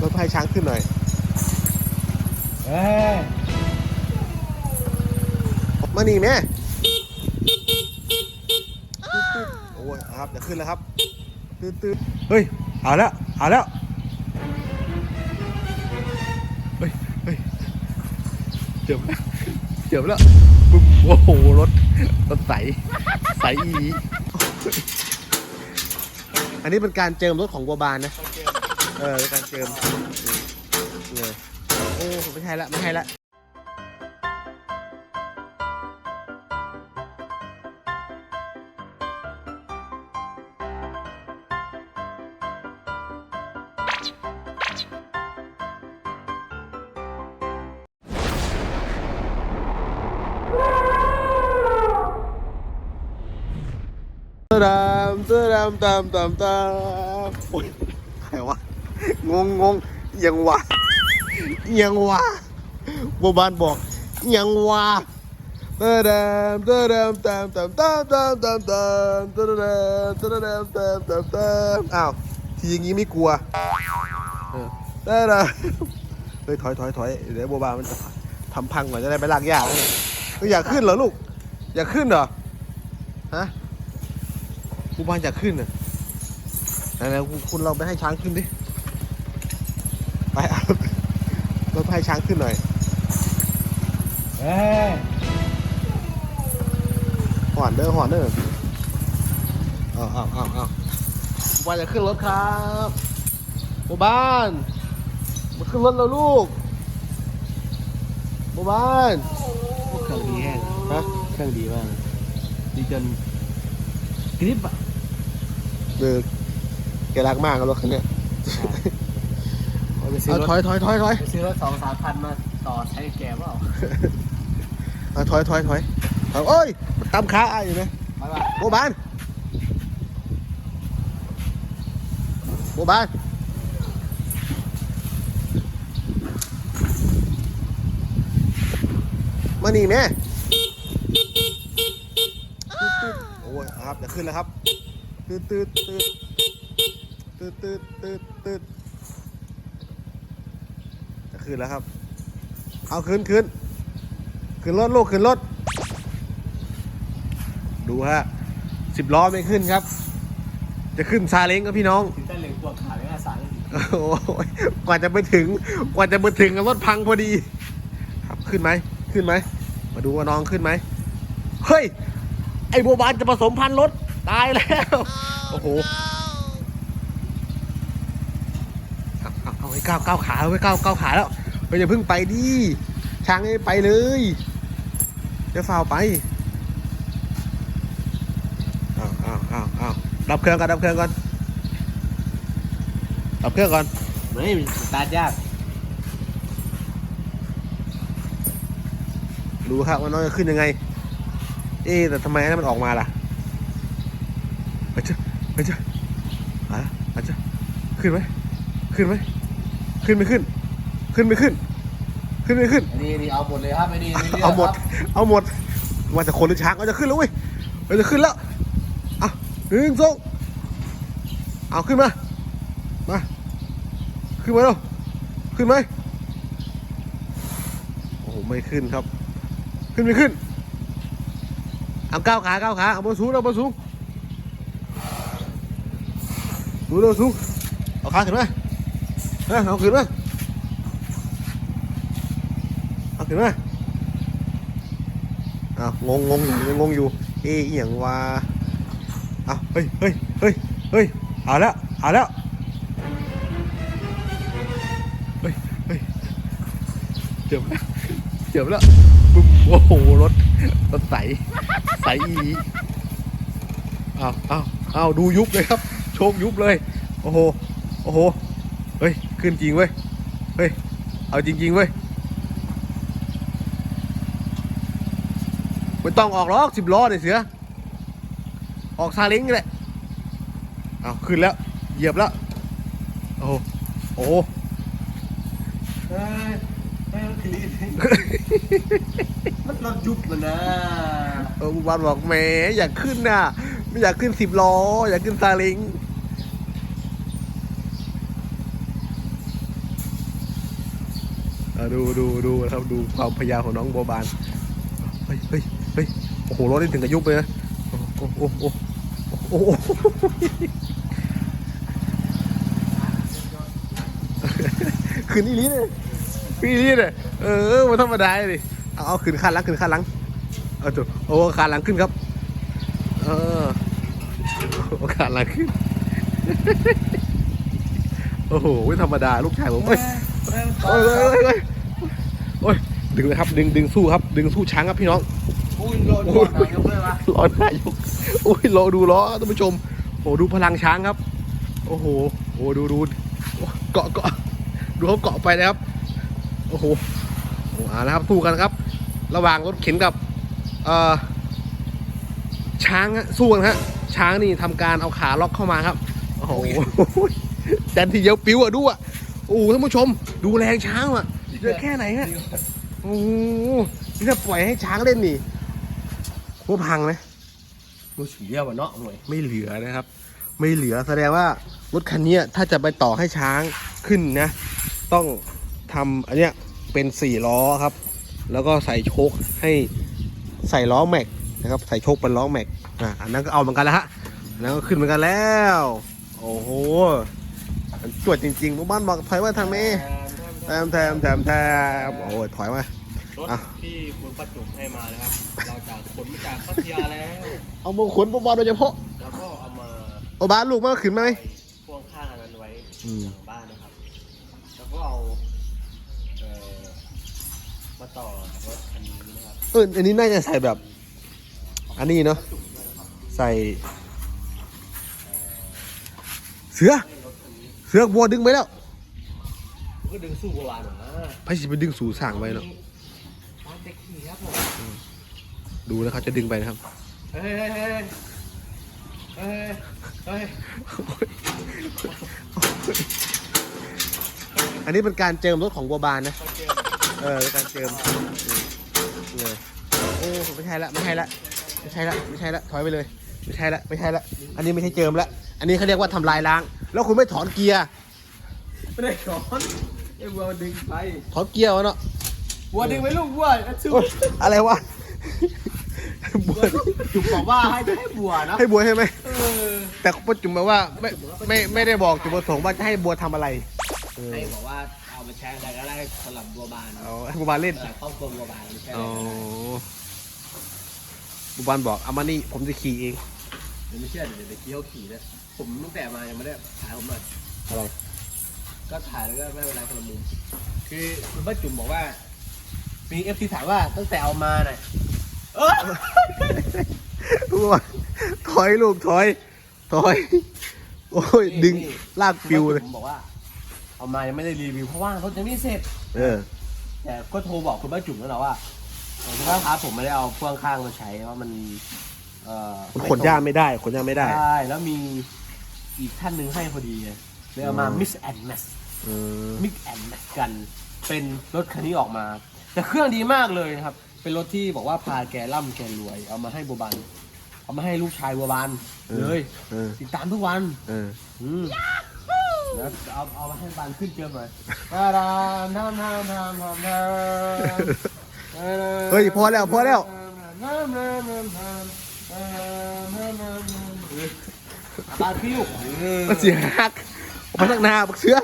รถพายช้างขึ้นหน่อยเอ้ยมานี่แม่โอ้ยครับจะขึ้นแล้วครับตืดตืดเฮ้ยเอาแล้วเอาแล้วเฮ้ยเฮ้ยเจ็บแล้วเจ็บแล้วปุ๊บโอ้โหรถรถใสใสอีอันนี้เป็นการเจิมรถของบัวบานนะ เออเป็นการเจิมอืมเออโอ้ไม่ใช่ละไม่ใช่ละตามตามตามตามตามโอ้ยใครวะ งงงงยังวะยังวะโบบานบอกยังวะเตะดาเตะดาเตาเตาเตาเตาเตาเตาเตะดาเตะดามตามตามตามอ้าวทีอย่างนี้ไม่กลัวตะดามเฮ้ยถอยถอยถอยเดี๋ยวโบบานมันจะทำพังก่อนจะได้ไปลากยากอยากขึ้นเหรอลูก อยากขึ้นเหรอฮะกูบ้านอยากขึ้นอะไหนๆคุณลองไปให้ช้างขึ้นดิ ไปเอาเราไปให้ช้างขึ้นหน่อยเอ้ยหอนเด้อหอนเด้อเอาเอาเอาเอากูบานอยากขึ้นรถครับกูบานมาขึ้นรถแล้วลูกกูบานเครื่องดีแห้งฮะเครื่องดีมากดีจนกริปอะเออแกรักมากกับรถคันเนี้ยเอา ไปซื้อเอารถถอยถอยถอยถอยไปซื้อรถสองสามพันมาต่อใช้แกเปล่าเอาถอยถอยถอยเอาโอ้ยมันตามขาอ้ายอยู่ไหมไปป่ะโบบานโบบานมานี่แม่โอ้ยครับจะขึ้นแล้วครับตืดตืดตืดตืดตืดตืดตืด จะขึ้นแล้วครับ เอาขึ้นขึ้นขึ้นรถลูกขึ้นรถ ดูฮะสิบล้อไม่ขึ้นครับ จะขึ้นซาเล้งครับพี่น้องถึงได้เหล็กปวดขาไม่อาสาเลยโอ้ยกว่าจะไปถึง กว่าจะไปถึงรถพังพอดี ครับขึ้นไหมขึ้นไหม มาดูว่าน้องขึ้นไหมเฮ้ย ไอ้โบบานจะผสมพันธุ์รถ ตายแล้ว โอ้โห เอาเอาเอาไอ้ก้าวก้าวขาไว้ก้าวก้าวขาแล้วไปอย่าเพิ่งไปดิช้างให้ไปเลยจะฝ่าวไปเอาเอาเอาเอาดับเครื่องก่อนดับเครื่องก่อนดับเครื่องก่อนไม่สตาร์ทยากดูครับว่าน้องจะขึ้นยังไง เอ๊ะแต่ทำไมอันนั้นมันออกมาล่ะอาจจะอาจจะอาอาจจะขึ้นไหมขึ้นไหม ขึ้นไม่ขึ้น ขึ้นไม่ขึ้น ขึ้นไม่ขึ้นอันนี้นี่เอาหมดเลยครับไอ้นี่นี่ลืกเอาหมดครับเอาหมดว่าจะคนหรือช้างเอาจะขึ้นแล้วเว้ยเอาจะขึ้นแล้วเอาหนึ่งสองเอาขึ้นมา มา ขึ้นมาแล้วขึ้นไหมโอ้โหไม่ขึ้นครับ ขึ้นไม่ขึ้น เอาก้าวขาก้าวขาเอาบนสูงเอาบนสูงสูงเร็วสูงเอาขาขึ้นมา เออเอาขึ้นมาเอาขึ้นมาเอางงงงอยู่ยังงงอยู่ เอ๊ะอย่างว่าเอาเฮ้ยเฮ้ยเฮ้ยเฮ้ยเอาแล้วเอาแล้วเฮ้ยเฮ้ยเจ็บแล้วเจ็บแล้วโอ้โหรถรถใสใสอีเอาเอาเอาดูยุบเลยครับ โชคยุบเลย โอ้โห โอ้โห เฮ้ย ขึ้นจริงเว้ย เฮ้ย เอาจริงๆเว้ย ไม่ต้องออกหรอกสิบล้อเนี่ยเสือ ออกซาเล้งนี่แหละเอาขึ้นแล้ว เหยียบแล้ว โอ้โหโอ้โหเอ้ยเอ้ยมันลีดมันรถยุบมันนะเออบุบานบอกแหมอยากขึ้นน่ะ ไม่อยากขึ้นสิบล้อ อยากขึ้นซาเล้ง อะ ดูดูดูนะครับดูความพยายามของน้องบัวบานเฮ้ยเฮ้ยเฮ้ยโอ้โหรถนี่ถึงกับยุบเลยนะโอ้โหโอ้โหโอ้โหขึ้นอีลีเลยขึ้นอีหลีเลยเออมันธรรมดาเลยเอาเอาขึ้นขาหลังขึ้นขาหลังเอาตัวโอ้ขาหลังขึ้นครับ เออโอ้ขาหลังขึ้นโอ้โหไม่ธรรมดาลูกชายผมเอ้ยโอ้ยโอ้ย โอ้ยโอ้ยดึงเลยครับ ดึงดึงสู้ครับ ดึงสู้ช้างครับพี่น้องอุ้ยโดนโดนนายกเลยวะล้อนายกโอ้ยรอดูล้อท่านผู้ชมโอ้ดูพลังช้างครับ โอ้โหโอ้ดูดูโอ้เกาะเกาะดูเขาเกาะไปนะครับ โอ้โหโอ้เอาละครับสู้กันครับ ระหว่างรถเข็นกับเอ่อช้างฮะสู้กันฮะช้างนี่ทำการเอาขาล็อกเข้ามาครับ โอ้โหจันทีเดียวปิ้วอะดูอะโอ้โหท่านผู้ชม ดูแรงช้างอะ เยอะแค่ไหนฮะโอ้โหนี่ถ้าปล่อยให้ช้างเล่นนี่หัวพังไหมกูเสียวะเนาะหน่วยไม่เหลือนะครับ ไม่เหลือแสดงว่ารถคันเนี้ยถ้าจะไปต่อให้ช้างขึ้นนะ ต้องทำอันเนี้ยเป็นสี่ล้อครับ แล้วก็ใส่โชคให้ใส่ล้อแม็กนะครับ ใส่โชคเป็นล้อแม็กอะอันนั้นก็เอาเหมือนกันแล้วฮะอันนั้นก็ขึ้นเหมือนกันแล้ว โอ้โหมันจวดจริงๆพวกบ้านบอกถอยมาทางนี้ แถมแถมแถมแถมโอ้ยถอยมา รถอะ ที่คุณประจุมให้มานะครับ เราจะขนมาจากพัทยาแล้ว เอามือขนพวกบ้านโดยเฉพาะแล้วก็เอามาเอาบ้านลูกมาขึ้นไหมใส่พ่วงข้างอันนั้นไว้อืม หลังบ้านนะครับ แล้วก็เอาเอ่อมาต่อกับรถคันนี้นะครับเอออันนี้น่าจะใส่แบบ อันนี้เนาะใส่ เสือ เสือบัวดึงไปแล้ว ก็ดึงสู้โบราณหน่อยนะพายสิไปดึงสู่สั่งไว้เนาะตามเด็กขี่ครับผมดูนะเขาจะดึงไปนะครับ เฮ้ยเฮ้ยเฮ้ยเฮ้ยเฮ้ยอันนี้เป็นการเจิมรถของบัวบานนะเขาเจอเออเป็นการเจิมอืมเลยโอ้ไม่ใช่ละไม่ใช่ละไม่ใช่ละไม่ใช่ละถอยไปเลย ไม่ใช่ละไม่ใช่ละอันนี้ไม่ใช่เจิมละอันนี้เขาเรียกว่าทำลายล้าง แล้วคุณไม่ถอนเกียร์ ไม่ได้สอน ไอ้บัวมันดึงไปถอนเกียร์วะเนาะบัวดึงไปลูกบัวแล้วชูโอ๊ยอะไรวะบัวจุกบอกว่าให้ให้บัวนะให้บัวใช่ไหมเออแต่ป้าจุ๋มบอกว่าไม่ไม่ไม่ได้บอกจุดประสงค์ว่าจะให้บัวทำอะไรเออให้บอกว่าเอามาใช้อะไรก็ได้สำหรับบัวบานเอาให้บัวบานเล่นเออครอบครัวบัวบานไม่ใช่อ๋อบัวบานบอกเอามานี่ผมจะขี่เอง เดี๋ยวไม่เชื่อเดี๋ยวไปเคี้ยวขี่นะผมตั้งแต่มายังไม่ได้ถ่ายผมหน่อยอะไร ก็ถ่ายแล้วก็ไม่เป็นไรคนละมุมคือคุณป้าจุ๋มบอกว่า มีเอฟซีถามว่าตั้งแต่เอามาน่ะเออบัวถอยลูกถอย ถอย โอ้ย ดึงลากปิวเลย ผมบอกว่า เอามายังไม่ได้รีวิวเพราะว่ารถยังไม่เสร็จ เออ แต่ก็โทรบอกคุณป้าจุ๋มแล้วนะว่าคุณป้าครับผมไม่ได้เอาพ่วงข้างมาใช้ว่ามันเอ่อมันขนย่ามไม่ได้ขนย่ามไม่ได้ ใช่แล้วมีอีกท่านหนึ่งให้พอดีไง เลยเอามาอืม mix and match เออ mix and match กันเป็นรถคันนี้ออกมา แต่เครื่องดีมากเลยนะครับ เป็นรถที่บอกว่าพาแกร่ำแกรวย เอามาให้บัวบานเอามาให้ลูกชายบัวบานเลยเออ ติดตามทุกวันเออ อืมแล้วเอาเอามาให้บานขึ้นเจิมหน่อยตาดามทำทำทำทำทำเฮ้ยพอแล้วพอแล้วบานพี่ลูกมันเสียหักออก มาตั้งหน้าบักเสือ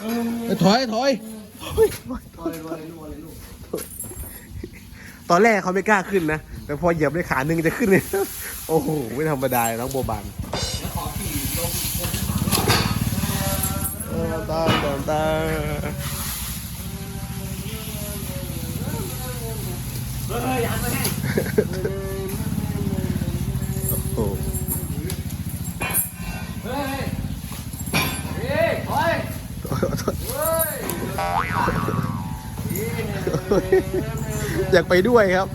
เออถอยถอยเฮ้ยตอนแรกเขาไม่กล้าขึ้นนะ แต่พอเหยียบได้ขาหนึ่งจะขึ้นเลยโอ้โห ไม่ธรรมดาน้องโบบานเออตามตามตามเฮ้ยยังไม่ อยากไปด้วยครับ